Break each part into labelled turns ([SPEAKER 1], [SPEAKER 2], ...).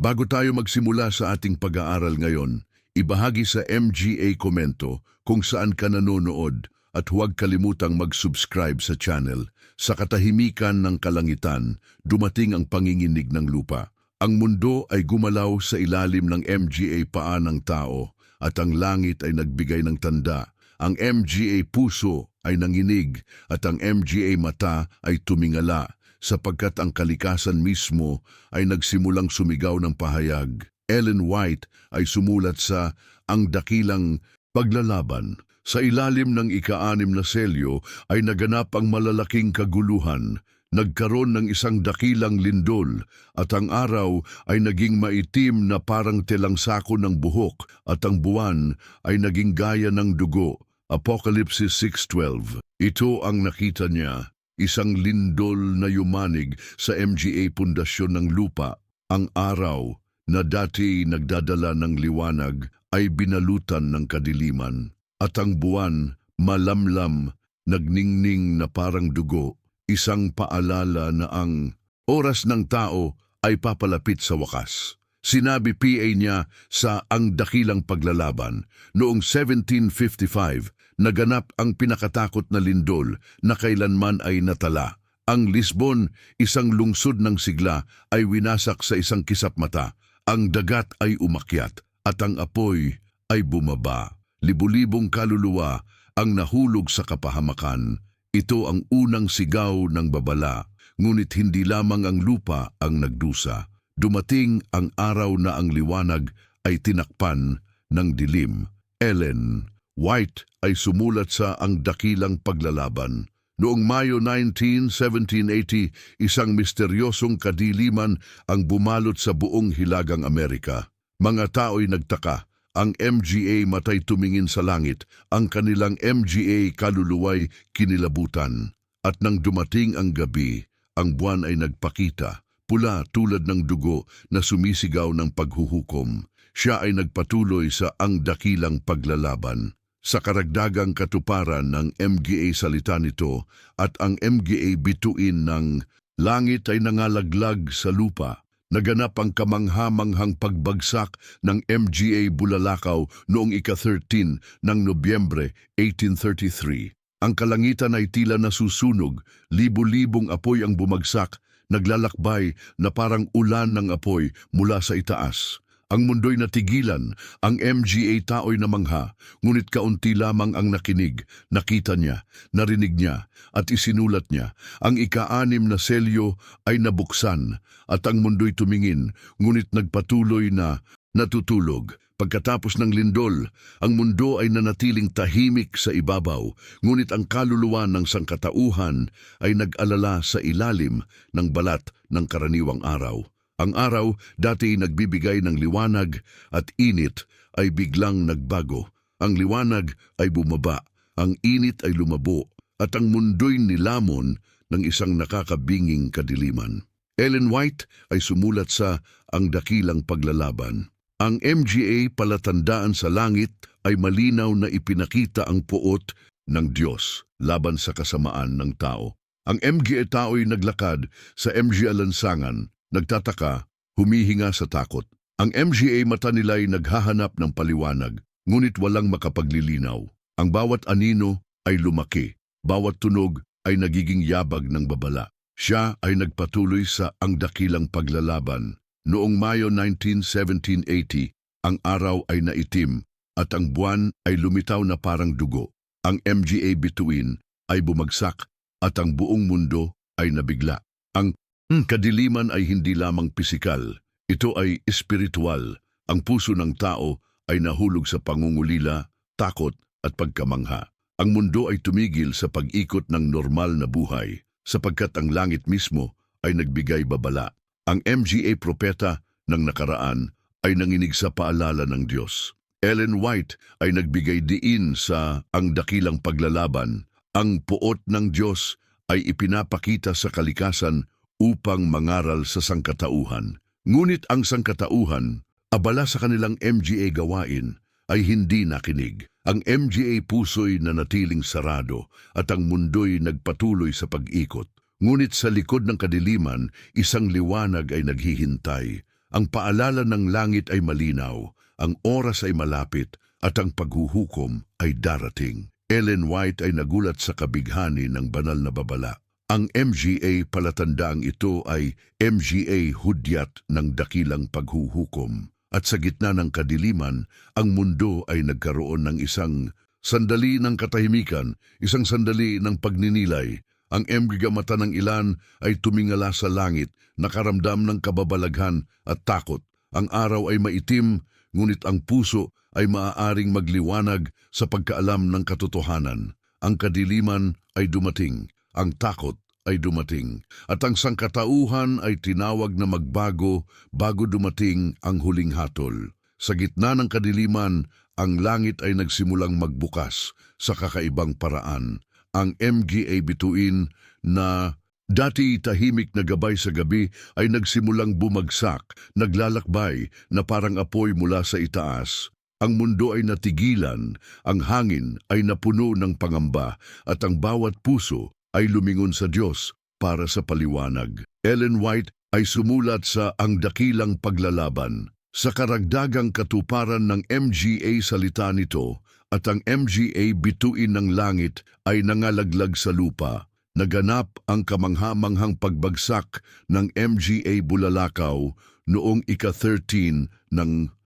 [SPEAKER 1] Bago tayo magsimula sa ating pag-aaral ngayon, ibahagi sa MGA komento kung saan ka nanonood at huwag kalimutang mag-subscribe sa channel. Sa katahimikan ng kalangitan, dumating ang panginginig ng lupa. Ang mundo ay gumalaw sa ilalim ng MGA paa ng tao at ang langit ay nagbigay ng tanda. Ang MGA puso ay nanginig at ang MGA mata ay tumingala sapagkat ang kalikasan mismo ay nagsimulang sumigaw ng pahayag. Ellen White ay sumulat sa Ang Dakilang Paglalaban. Sa ilalim ng ika-anim na selyo ay naganap ang malalaking kaguluhan. Nagkaroon ng isang dakilang lindol at ang araw ay naging maitim na parang telang sako ng buhok at ang buwan ay naging gaya ng dugo. Apocalypse 6.12 Ito ang nakita niya, isang lindol na yumanig sa MGA pundasyon ng lupa. Ang araw na dati nagdadala ng liwanag ay binalutan ng kadiliman at ang buwan malamlam, nagningning na parang dugo, isang paalala na ang oras ng tao ay papalapit sa wakas. Sinabi PA niya sa Ang Dakilang Paglalaban noong 1755 naganap ang pinakatakot na lindol na kailanman ay natala. Ang Lisbon, isang lungsod ng sigla, ay winasak sa isang kisap mata. Ang dagat ay umakyat at ang apoy ay bumaba. Libu-libong kaluluwa ang nahulog sa kapahamakan. Ito ang unang sigaw ng babala, ngunit hindi lamang ang lupa ang nagdusa. Dumating ang araw na ang liwanag ay tinakpan ng dilim. Ellen White ay sumulat sa Ang Dakilang Paglalaban. Noong Mayo 19, 1780, isang misteryosong kadiliman ang bumalot sa buong Hilagang Amerika. Mga tao'y nagtaka. Ang MGA matay tumingin sa langit, ang kanilang MGA kaluluway kinilabutan. At nang dumating ang gabi, ang buwan ay nagpakita, pula tulad ng dugo na sumisigaw ng paghuhukom. Siya ay nagpatuloy sa ang dakilang paglalaban. Sa karagdagang katuparan ng MGA salita nito at ang MGA bituin ng langit ay nangalaglag sa lupa. Naganap ang kamanghamanghang pagbagsak ng MGA Bulalakaw noong ika-13 ng Nobyembre 1833. Ang kalangitan ay tila nasusunog, libu-libong apoy ang bumagsak, naglalakbay na parang ulan ng apoy mula sa itaas. Ang mundo'y natigilan, ang MGA tao'y namangha, ngunit kaunti lamang ang nakinig, nakita niya, narinig niya, at isinulat niya. Ang ika-anim na selyo ay nabuksan, at ang mundo'y tumingin, ngunit nagpatuloy na natutulog. Pagkatapos ng lindol, ang mundo ay nanatiling tahimik sa ibabaw, ngunit ang kaluluwa ng sangkatauhan ay nag-alala sa ilalim ng balat ng karaniwang araw. Ang araw, dati nagbibigay ng liwanag at init, ay biglang nagbago. Ang liwanag ay bumaba, ang init ay lumabo, at ang mundo'y nilamon ng isang nakakabinging kadiliman. Ellen White ay sumulat sa Ang Dakilang Paglalaban. Ang MGA palatandaan sa langit ay malinaw na ipinakita ang puot ng Diyos laban sa kasamaan ng tao. Ang MGA tao'y naglakad sa MGA lansangan Nagtataka, humihinga sa takot. Ang MGA mata nila'y naghahanap ng paliwanag, ngunit walang makapaglilinaw. Ang bawat anino ay lumaki, bawat tunog ay nagiging yabag ng babala. Siya ay nagpatuloy sa ang dakilang paglalaban. Noong Mayo 19, 1780, ang araw ay naitim at ang buwan ay lumitaw na parang dugo. Ang MGA bituin ay bumagsak at ang buong mundo ay nabigla. Ang Hmm, kadiliman ay hindi lamang pisikal, ito ay espiritual. Ang puso ng tao ay nahulog sa pangungulila, takot at pagkamangha. Ang mundo ay tumigil sa pag-ikot ng normal na buhay sapagkat ang langit mismo ay nagbigay babala. Ang MGA propeta ng nakaraan ay nanginig sa paalala ng Diyos. Ellen White ay nagbigay diin sa ang dakilang paglalaban. Ang puot ng Diyos ay ipinapakita sa kalikasan upang mangaral sa sangkatauhan. Ngunit ang sangkatauhan, abala sa kanilang MGA gawain, ay hindi nakinig. Ang MGA puso'y nanatiling sarado at ang mundo'y nagpatuloy sa pag-ikot. Ngunit sa likod ng kadiliman, isang liwanag ay naghihintay. Ang paalala ng langit ay malinaw, ang oras ay malapit, at ang paghuhukom ay darating. Ellen White ay nagulat sa kabighani ng banal na babala. Ang MGA palatandaang ito ay MGA hudyat ng dakilang paghuhukom. At sa gitna ng kadiliman, ang mundo ay nagkaroon ng isang sandali ng katahimikan, isang sandali ng pagninilay. Ang embriga mata ng ilan ay tumingala sa langit, nakaramdam ng kababalaghan at takot. Ang araw ay maitim, ngunit ang puso ay maaaring magliwanag sa pagkaalam ng katotohanan. Ang kadiliman ay dumating, ang takot ay dumating, at ang sangkatauhan ay tinawag na magbago bago dumating ang huling hatol. Sa gitna ng kadiliman, ang langit ay nagsimulang magbukas sa kakaibang paraan. Ang MGA bituin na dati tahimik na gabay sa gabi ay nagsimulang bumagsak, naglalakbay na parang apoy mula sa itaas. Ang mundo ay natigilan, ang hangin ay napuno ng pangamba, at ang bawat puso ay lumingon sa Diyos para sa paliwanag. Ellen White ay sumulat sa Ang Dakilang Paglalaban. Sa karagdagang katuparan ng MGA salita nito at ang MGA bituin ng langit ay nangalaglag sa lupa. Naganap ang kamangha-manghang pagbagsak ng MGA Bulalakaw noong ika-13 ng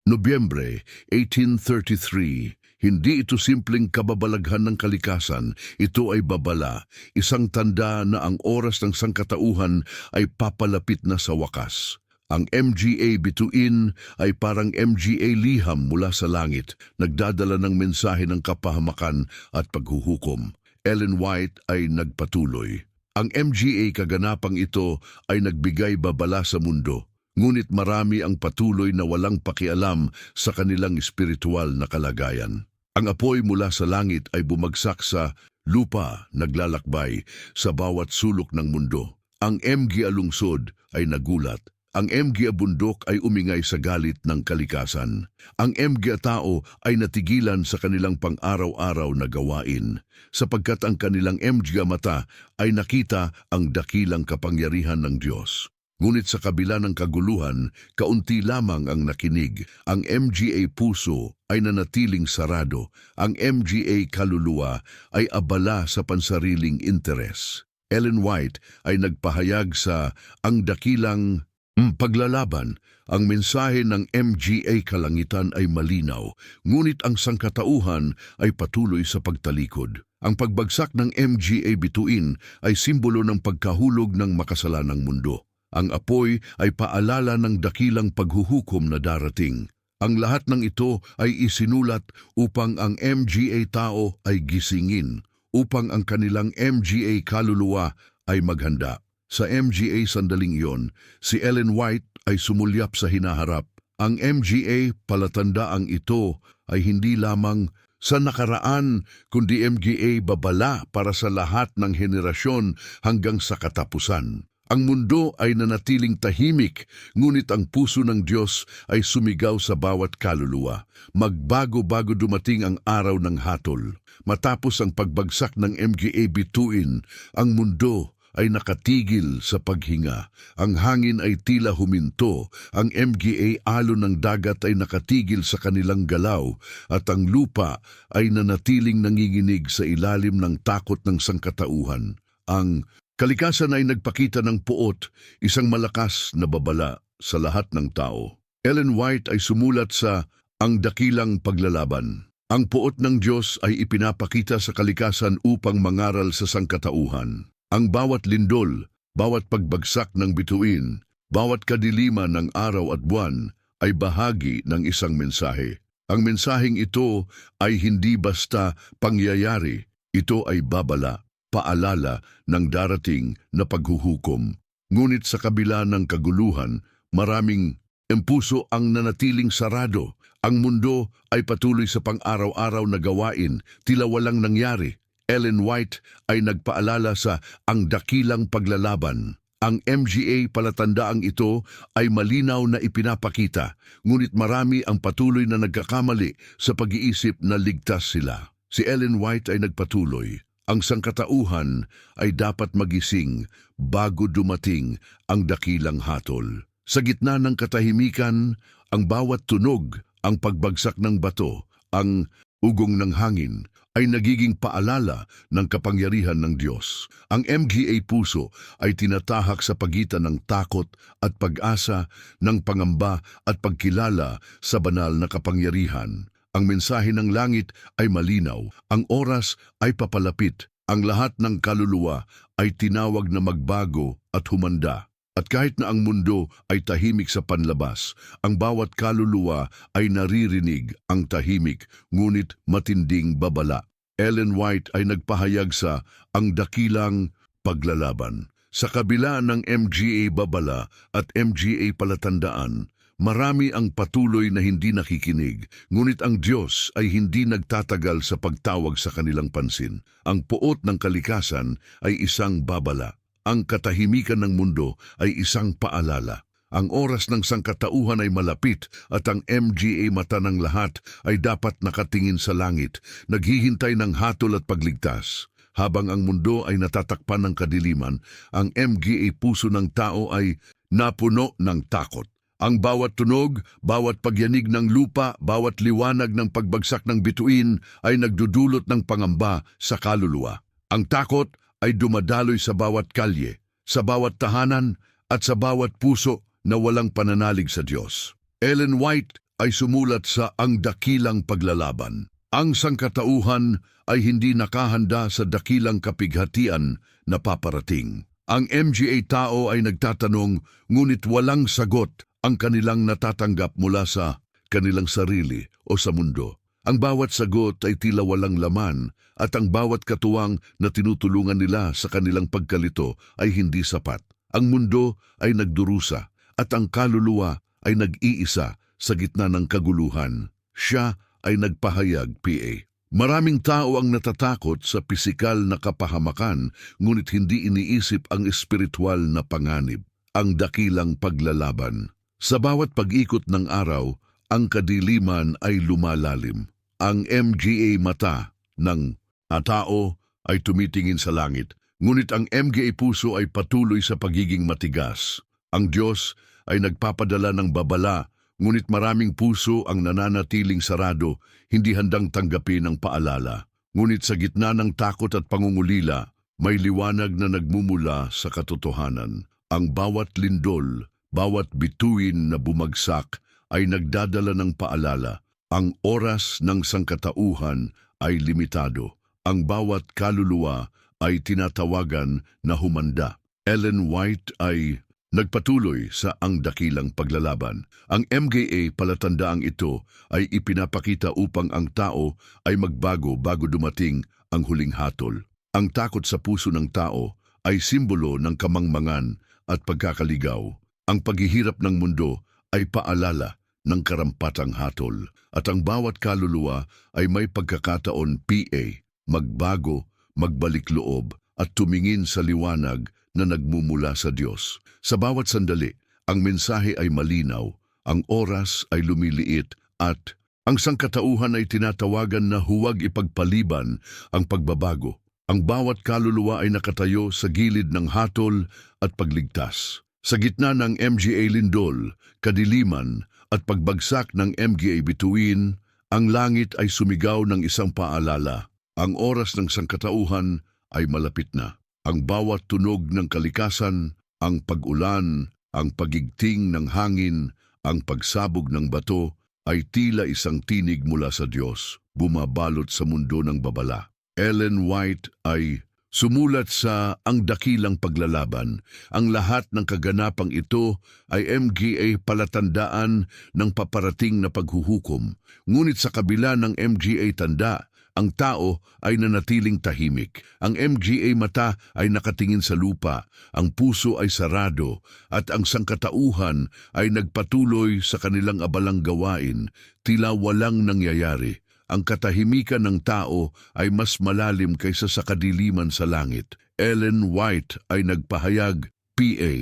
[SPEAKER 1] Nobyembre 1833. Hindi ito simpleng kababalaghan ng kalikasan, ito ay babala, isang tanda na ang oras ng sangkatauhan ay papalapit na sa wakas. Ang MGA bituin ay parang MGA liham mula sa langit, nagdadala ng mensahe ng kapahamakan at paghuhukom. Ellen White ay nagpatuloy. Ang MGA kaganapang ito ay nagbigay babala sa mundo, ngunit marami ang patuloy na walang pakialam sa kanilang espiritual na kalagayan. Ang apoy mula sa langit ay bumagsak sa lupa naglalakbay sa bawat sulok ng mundo. Ang MG alungsod ay nagulat. Ang MG bundok ay umingay sa galit ng kalikasan. Ang MG tao ay natigilan sa kanilang pang-araw-araw na gawain, sapagkat ang kanilang MG mata ay nakita ang dakilang kapangyarihan ng Diyos. Ngunit sa kabila ng kaguluhan, kaunti lamang ang nakinig. Ang MGA puso ay nanatiling sarado. Ang MGA kaluluwa ay abala sa pansariling interes. Ellen White ay nagpahayag sa Ang Dakilang Mm, Paglalaban, ang mensahe ng MGA Kalangitan ay malinaw, ngunit ang sangkatauhan ay patuloy sa pagtalikod. Ang pagbagsak ng MGA bituin ay simbolo ng pagkahulog ng makasalanang mundo. Ang apoy ay paalala ng dakilang paghuhukom na darating. Ang lahat ng ito ay isinulat upang ang MGA tao ay gisingin, upang ang kanilang MGA kaluluwa ay maghanda. Sa MGA sandaling iyon, si Ellen White ay sumulyap sa hinaharap. Ang MGA palatandaang ito ay hindi lamang sa nakaraan, kundi MGA babala para sa lahat ng henerasyon hanggang sa katapusan. Ang mundo ay nanatiling tahimik, ngunit ang puso ng Diyos ay sumigaw sa bawat kaluluwa. Magbago-bago dumating ang araw ng hatol. Matapos ang pagbagsak ng MGA bituin, ang mundo ay nakatigil sa paghinga. Ang hangin ay tila huminto, ang MGA alon ng dagat ay nakatigil sa kanilang galaw, at ang lupa ay nanatiling nanginginig sa ilalim ng takot ng sangkatauhan. Ang kalikasan ay nagpakita ng puot, isang malakas na babala sa lahat ng tao. Ellen White ay sumulat sa Ang Dakilang Paglalaban. Ang puot ng Diyos ay ipinapakita sa kalikasan upang mangaral sa sangkatauhan. Ang bawat lindol, bawat pagbagsak ng bituin, bawat kadiliman ng araw at buwan ay bahagi ng isang mensahe. Ang mensaheng ito ay hindi basta pangyayari, ito ay babala, paalala ng darating na paghuhukom. Ngunit sa kabila ng kaguluhan, maraming empuso ang nanatiling sarado. Ang mundo ay patuloy sa pang-araw-araw na gawain, tila walang nangyari. Ellen White ay nagpaalala sa ang dakilang paglalaban. Ang MGA palatandaang ito ay malinaw na ipinapakita, ngunit marami ang patuloy na nagkakamali sa pag-iisip na ligtas sila. Si Ellen White ay nagpatuloy. Ang sangkatauhan ay dapat magising bago dumating ang dakilang hatol. Sa gitna ng katahimikan, ang bawat tunog, ang pagbagsak ng bato, ang ugong ng hangin, ay nagiging paalala ng kapangyarihan ng Diyos. Ang MGA Puso ay tinatahak sa pagitan ng takot at pag-asa, ng pangamba at pagkilala sa banal na kapangyarihan. Ang mensahe ng langit ay malinaw, ang oras ay papalapit, ang lahat ng kaluluwa ay tinawag na magbago at humanda. At kahit na ang mundo ay tahimik sa panlabas, ang bawat kaluluwa ay naririnig ang tahimik ngunit matinding babala. Ellen White ay nagpahayag sa ang dakilang paglalaban. Sa kabila ng MGA babala at MGA palatandaan, marami ang patuloy na hindi nakikinig, ngunit ang Diyos ay hindi nagtatagal sa pagtawag sa kanilang pansin. Ang puot ng kalikasan ay isang babala. Ang katahimikan ng mundo ay isang paalala. Ang oras ng sangkatauhan ay malapit at ang MGA mata ng lahat ay dapat nakatingin sa langit, naghihintay ng hatol at pagligtas. Habang ang mundo ay natatakpan ng kadiliman, ang MGA puso ng tao ay napuno ng takot. Ang bawat tunog, bawat pagyanig ng lupa, bawat liwanag ng pagbagsak ng bituin ay nagdudulot ng pangamba sa kaluluwa. Ang takot ay dumadaloy sa bawat kalye, sa bawat tahanan at sa bawat puso na walang pananalig sa Diyos. Ellen White ay sumulat sa Ang Dakilang Paglalaban. Ang sangkatauhan ay hindi nakahanda sa dakilang kapighatian na paparating. Ang MGA tao ay nagtatanong ngunit walang sagot ang kanilang natatanggap mula sa kanilang sarili o sa mundo. Ang bawat sagot ay tila walang laman at ang bawat katuwang na tinutulungan nila sa kanilang pagkalito ay hindi sapat. Ang mundo ay nagdurusa at ang kaluluwa ay nag-iisa sa gitna ng kaguluhan. Siya ay nagpahayag, PA. Maraming tao ang natatakot sa pisikal na kapahamakan ngunit hindi iniisip ang espiritual na panganib, ang dakilang paglalaban. Sa bawat pag-ikot ng araw, ang kadiliman ay lumalalim. Ang MGA mata ng tao ay tumitingin sa langit, ngunit ang MGA puso ay patuloy sa pagiging matigas. Ang Diyos ay nagpapadala ng babala, ngunit maraming puso ang nananatiling sarado, hindi handang tanggapin ang paalala. Ngunit sa gitna ng takot at pangungulila, may liwanag na nagmumula sa katotohanan. Ang bawat lindol, bawat bituin na bumagsak ay nagdadala ng paalala. Ang oras ng sangkatauhan ay limitado. Ang bawat kaluluwa ay tinatawagan na humanda. Ellen White ay nagpatuloy sa ang dakilang paglalaban. Ang MGA palatandaang ito ay ipinapakita upang ang tao ay magbago bago dumating ang huling hatol. Ang takot sa puso ng tao ay simbolo ng kamangmangan at pagkakaligaw. Ang paghihirap ng mundo ay paalala ng karampatang hatol at ang bawat kaluluwa ay may pagkakataon PA, magbago, magbalik loob at tumingin sa liwanag na nagmumula sa Diyos. Sa bawat sandali, ang mensahe ay malinaw, ang oras ay lumiliit at ang sangkatauhan ay tinatawagan na huwag ipagpaliban ang pagbabago. Ang bawat kaluluwa ay nakatayo sa gilid ng hatol at pagligtas. Sa gitna ng MGA Lindol, kadiliman at pagbagsak ng MGA bituin, ang langit ay sumigaw ng isang paalala. Ang oras ng sangkatauhan ay malapit na. Ang bawat tunog ng kalikasan, ang pag-ulan, ang pagigting ng hangin, ang pagsabog ng bato, ay tila isang tinig mula sa Diyos, bumabalot sa mundo ng babala. Ellen White ay sumulat sa Ang Dakilang Paglalaban. Ang lahat ng kaganapang ito ay MGA palatandaan ng paparating na paghuhukom. Ngunit sa kabila ng MGA tanda, ang tao ay nanatiling tahimik. Ang MGA mata ay nakatingin sa lupa, ang puso ay sarado, at ang sangkatauhan ay nagpatuloy sa kanilang abalang gawain, tila walang nangyayari. Ang katahimikan ng tao ay mas malalim kaysa sa kadiliman sa langit. Ellen White ay nagpahayag, PA,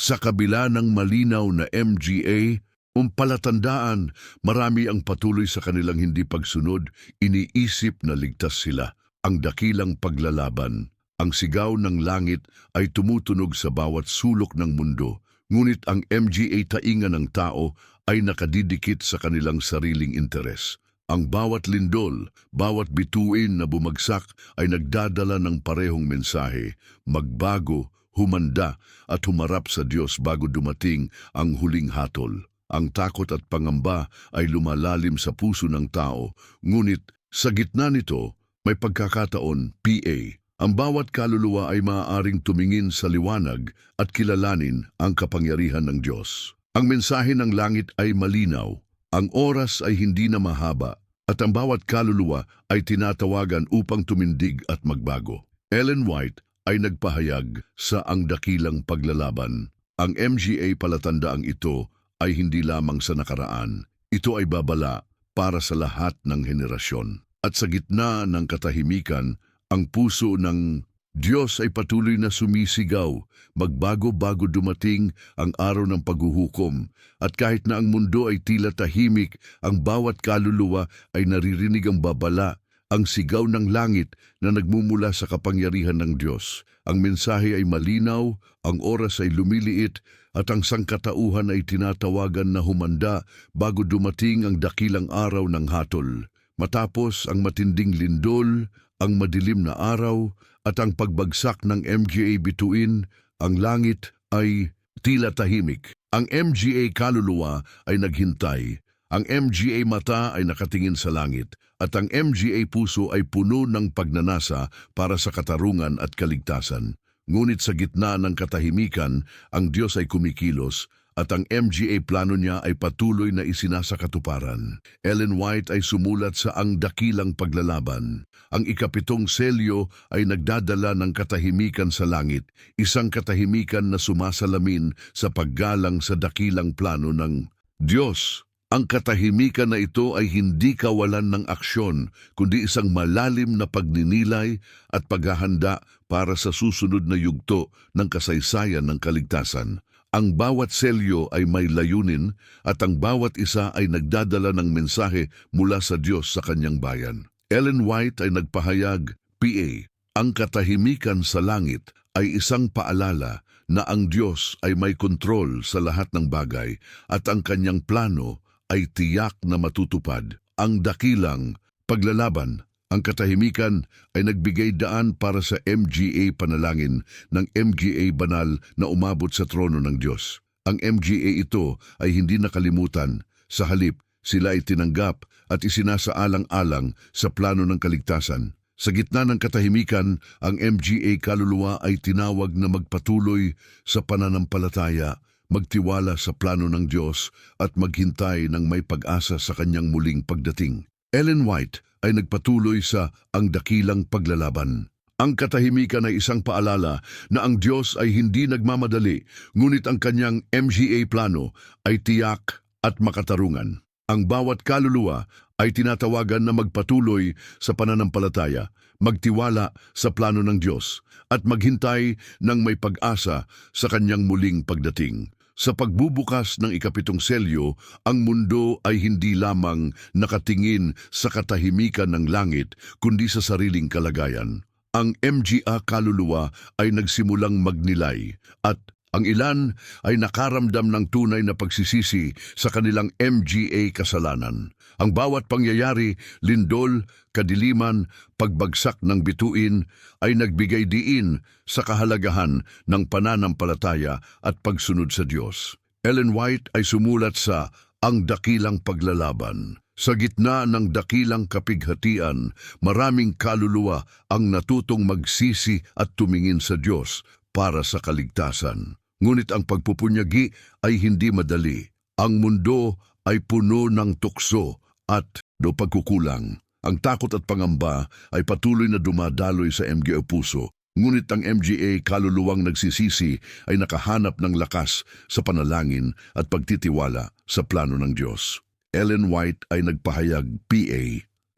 [SPEAKER 1] sa kabila ng malinaw na MGA, umpalatandaan, marami ang patuloy sa kanilang hindi pagsunod, iniisip na ligtas sila. Ang dakilang paglalaban, ang sigaw ng langit ay tumutunog sa bawat sulok ng mundo, ngunit ang MGA tainga ng tao ay nakadidikit sa kanilang sariling interes. Ang bawat lindol, bawat bituin na bumagsak ay nagdadala ng parehong mensahe, magbago, humanda at humarap sa Diyos bago dumating ang huling hatol. Ang takot at pangamba ay lumalalim sa puso ng tao, ngunit sa gitna nito, may pagkakataon, PA. Ang bawat kaluluwa ay maaaring tumingin sa liwanag at kilalanin ang kapangyarihan ng Diyos. Ang mensahe ng langit ay malinaw, ang oras ay hindi na mahaba, at ang bawat kaluluwa ay tinatawagan upang tumindig at magbago. Ellen White ay nagpahayag sa ang dakilang paglalaban. Ang MGA palatandaang ito ay hindi lamang sa nakaraan. Ito ay babala para sa lahat ng henerasyon. At sa gitna ng katahimikan, ang puso ng Diyos ay patuloy na sumisigaw, magbago-bago dumating ang araw ng paghuhukom, at kahit na ang mundo ay tila tahimik, ang bawat kaluluwa ay naririnig ang babala, ang sigaw ng langit na nagmumula sa kapangyarihan ng Diyos. Ang mensahe ay malinaw, ang oras ay lumiliit, at ang sangkatauhan ay tinatawagan na humanda bago dumating ang dakilang araw ng hatol. Matapos ang matinding lindol, ang madilim na araw, at ang pagbagsak ng MGA bituin, ang langit ay tila tahimik. Ang MGA kaluluwa ay naghintay, ang MGA mata ay nakatingin sa langit, at ang MGA puso ay puno ng pagnanasa para sa katarungan at kaligtasan. Ngunit sa gitna ng katahimikan, ang Diyos ay kumikilos, at ang MGA plano niya ay patuloy na isinasakatuparan. Ellen White ay sumulat sa Ang Dakilang Paglalaban. Ang ikapitong selyo ay nagdadala ng katahimikan sa langit, isang katahimikan na sumasalamin sa paggalang sa dakilang plano ng Diyos. Ang katahimikan na ito ay hindi kawalan ng aksyon, kundi isang malalim na pagninilay at paghahanda para sa susunod na yugto ng kasaysayan ng kaligtasan. Ang bawat selyo ay may layunin at ang bawat isa ay nagdadala ng mensahe mula sa Diyos sa kanyang bayan. Ellen White ay nagpahayag, PA, ang katahimikan sa langit ay isang paalala na ang Diyos ay may kontrol sa lahat ng bagay at ang kanyang plano ay tiyak na matutupad. Ang dakilang paglalaban ang katahimikan ay nagbigay daan para sa MGA panalangin ng MGA banal na umabot sa trono ng Diyos. Ang MGA ito ay hindi nakalimutan. Sa halip, sila ay tinanggap at isinasaalang-alang sa plano ng kaligtasan. Sa gitna ng katahimikan, ang MGA kaluluwa ay tinawag na magpatuloy sa pananampalataya, magtiwala sa plano ng Diyos at maghintay ng may pag-asa sa kanyang muling pagdating. Ellen White ay nagpatuloy sa ang dakilang paglalaban. Ang katahimikan ay isang paalala na ang Diyos ay hindi nagmamadali, ngunit ang kanyang MGA plano ay tiyak at makatarungan. Ang bawat kaluluwa ay tinatawagan na magpatuloy sa pananampalataya, magtiwala sa plano ng Diyos, at maghintay ng may pag-asa sa kanyang muling pagdating. Sa pagbubukas ng ikapitong selyo, ang mundo ay hindi lamang nakatingin sa katahimikan ng langit, kundi sa sariling kalagayan. Ang MGA kaluluwa ay nagsimulang magnilay at ang ilan ay nakaramdam ng tunay na pagsisisi sa kanilang MGA kasalanan. Ang bawat pangyayari, lindol, kadiliman, pagbagsak ng bituin ay nagbigay diin sa kahalagahan ng pananampalataya at pagsunod sa Diyos. Ellen White ay sumulat sa Ang Dakilang Paglalaban. Sa gitna ng dakilang kapighatian, maraming kaluluwa ang natutong magsisi at tumingin sa Diyos para sa kaligtasan. Ngunit ang pagpupunyagi ay hindi madali. Ang mundo ay puno ng tukso at do pagkukulang. Ang takot at pangamba ay patuloy na dumadaloy sa MGA puso. Ngunit ang MGA kaluluwang nagsisisi ay nakahanap ng lakas sa panalangin at pagtitiwala sa plano ng Diyos. Ellen White ay nagpahayag, PA,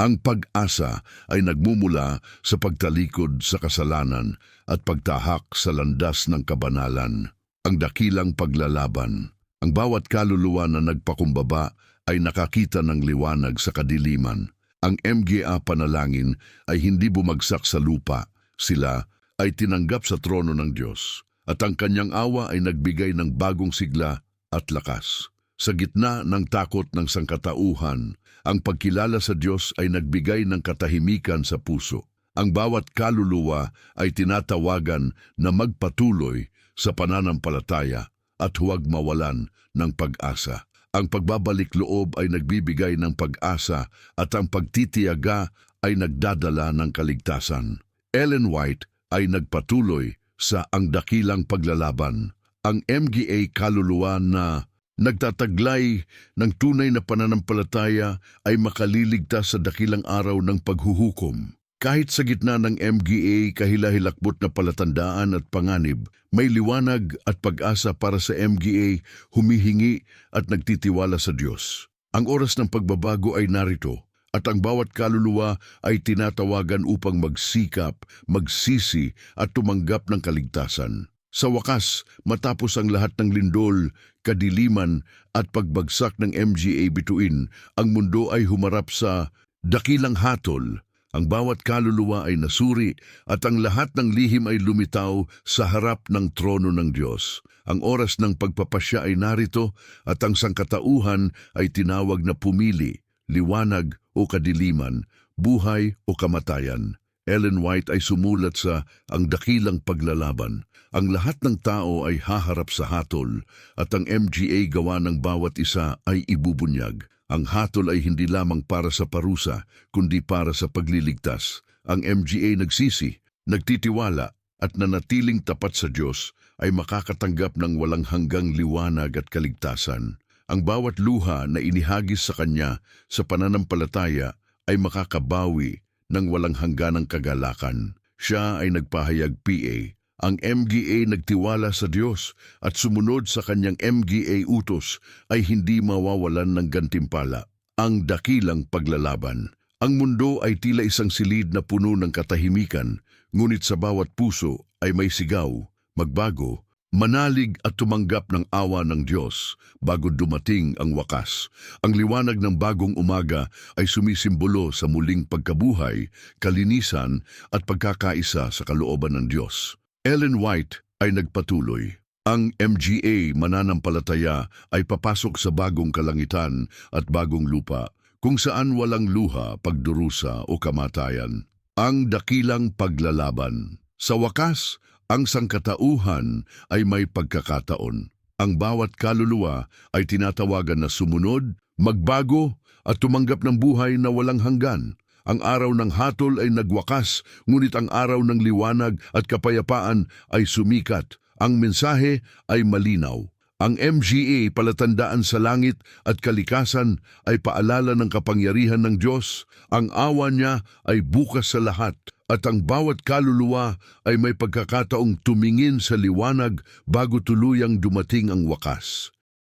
[SPEAKER 1] ang pag-asa ay nagmumula sa pagtalikod sa kasalanan at pagtahak sa landas ng kabanalan. Ang dakilang paglalaban. Ang bawat kaluluwa na nagpakumbaba ay nakakita ng liwanag sa kadiliman. Ang MGA panalangin ay hindi bumagsak sa lupa. Sila ay tinanggap sa trono ng Diyos. at ang kanyang awa ay nagbigay ng bagong sigla at lakas. Sa gitna ng takot ng sangkatauhan, ang pagkilala sa Diyos ay nagbigay ng katahimikan sa puso. Ang bawat kaluluwa ay tinatawagan na magpatuloy sa pananampalataya at huwag mawalan ng pag-asa. Ang pagbabalik loob ay nagbibigay ng pag-asa at ang pagtitiyaga ay nagdadala ng kaligtasan. Ellen White ay nagpatuloy sa ang dakilang paglalaban. Ang MGA kaluluwa na nagtataglay ng tunay na pananampalataya ay makaliligtas sa dakilang araw ng paghuhukom. Kahit sa gitna ng MGA kahilahilakbot na palatandaan at panganib, may liwanag at pag-asa para sa MGA humihingi at nagtitiwala sa Diyos. Ang oras ng pagbabago ay narito at ang bawat kaluluwa ay tinatawagan upang magsikap, magsisi at tumanggap ng kaligtasan. Sa wakas, matapos ang lahat ng lindol, kadiliman at pagbagsak ng MGA bituin, ang mundo ay humarap sa dakilang hatol. Ang bawat kaluluwa ay nasuri at ang lahat ng lihim ay lumitaw sa harap ng trono ng Diyos. Ang oras ng pagpapasya ay narito at ang sangkatauhan ay tinawag na pumili, liwanag o kadiliman, buhay o kamatayan. Ellen White ay sumulat sa Ang Dakilang Paglalaban. Ang lahat ng tao ay haharap sa hatol at ang MGA gawa ng bawat isa ay ibubunyag. Ang hatol ay hindi lamang para sa parusa, kundi para sa pagliligtas. Ang MGA nagsisi, nagtitiwala at nanatiling tapat sa Diyos ay makakatanggap ng walang hanggang liwanag at kaligtasan. Ang bawat luha na inihagis sa Kanya sa pananampalataya ay makakabawi ng walang hangganang kagalakan. Siya ay nagpahayag PA. Ang MGA nagtiwala sa Diyos at sumunod sa kanyang MGA utos ay hindi mawawalan ng gantimpala. Ang dakilang paglalaban. Ang mundo ay tila isang silid na puno ng katahimikan, ngunit sa bawat puso ay may sigaw, magbago, manalig at tumanggap ng awa ng Diyos bago dumating ang wakas. Ang liwanag ng bagong umaga ay sumisimbolo sa muling pagkabuhay, kalinisan at pagkakaisa sa kalooban ng Diyos. Ellen White ay nagpatuloy. Ang MGA mananampalataya ay papasok sa bagong kalangitan at bagong lupa kung saan walang luha, pagdurusa o kamatayan. Ang dakilang paglalaban. Sa wakas, ang sangkatauhan ay may pagkakataon. Ang bawat kaluluwa ay tinatawagan na sumunod, magbago at tumanggap ng buhay na walang hanggan. Ang araw ng hatol ay nagwakas, ngunit ang araw ng liwanag at kapayapaan ay sumikat. Ang mensahe ay malinaw. Ang MGA palatandaan sa langit at kalikasan ay paalala ng kapangyarihan ng Diyos. Ang awa niya ay bukas sa lahat at ang bawat kaluluwa ay may pagkakataong tumingin sa liwanag bago tuluyang dumating ang wakas.